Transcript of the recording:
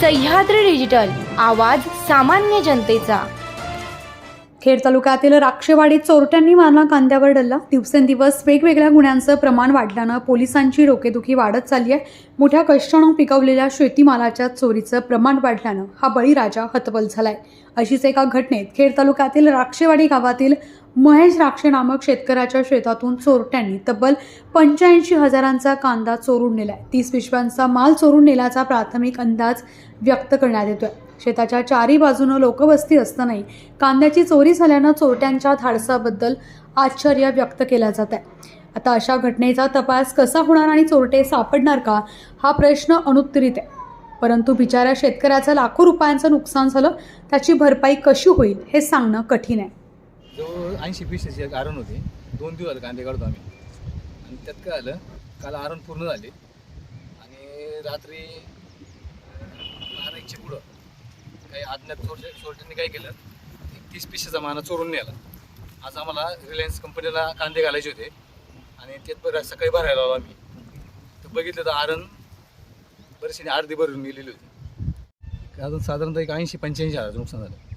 Sahyadri digital आवाज सामान्य जनतेचा. खेड तालुक्यातील राक्षेवाडीत चोरट्यांनी मारला कांद्यावर डल्ला. दिवसेंदिवस वेगवेगळ्या गुन्ह्यांचं प्रमाण वाढल्यानं पोलिसांची डोकेदुखी वाढत चालली आहे. मोठ्या कष्टानं पिकवलेल्या शेतीमालाच्या चोरीचं प्रमाण वाढल्यानं हा बळीराजा हतबल झालाय. अशीच एका घटनेत खेड तालुक्यातील राक्षेवाडी गावातील महेश राक्षे नामक शेतकऱ्याच्या शेतातून चोरट्यांनी तब्बल पंच्याऐंशी हजारांचा कांदा चोरून नेलाय. तीस पिशव्यांचा माल चोरून नेल्याचा प्राथमिक अंदाज व्यक्त करण्यात येतोय. शेताच्या चारी बाजूनं लोकवस्ती असतानाही कांद्याची चोरी झाल्यानं चोरट्यांच्या धाडसाबद्दल आश्चर्य व्यक्त केलं जात आहे. आता अशा घटनेचा तपास कसा होणार आणि चोरटे सापडणार का? हा प्रश्न अनुत्तरित आहे. परंतु बिचाऱ्या शेतकऱ्याचं लाखो रुपयांचं नुकसान झालं त्याची भरपाई कशी होईल हे सांगणं कठीण आहे. ऐंशी पिसेसचे एक आरण होते दोन दिवस झाले कांदे काढतो आम्ही. आणि त्यात काय आलं काल आरण पूर्ण झाले. आणि रात्री बारा पुढं काही आज्ञात चोरटे चोरट्यांनी काय केलं एक तीस पिशाचा माना चोरून नेला. आज आम्हाला रिलायन्स कंपनीला कांदे घालायचे होते. आणि त्यात बरं सकाळी भरायला आलो आम्ही. तर बघितलं तर आरण बरेचसे अर्धी भरून गेलेली होती. अजून साधारणतः एक ऐंशी पंच्याऐंशी हजाराचं नुकसान झालं.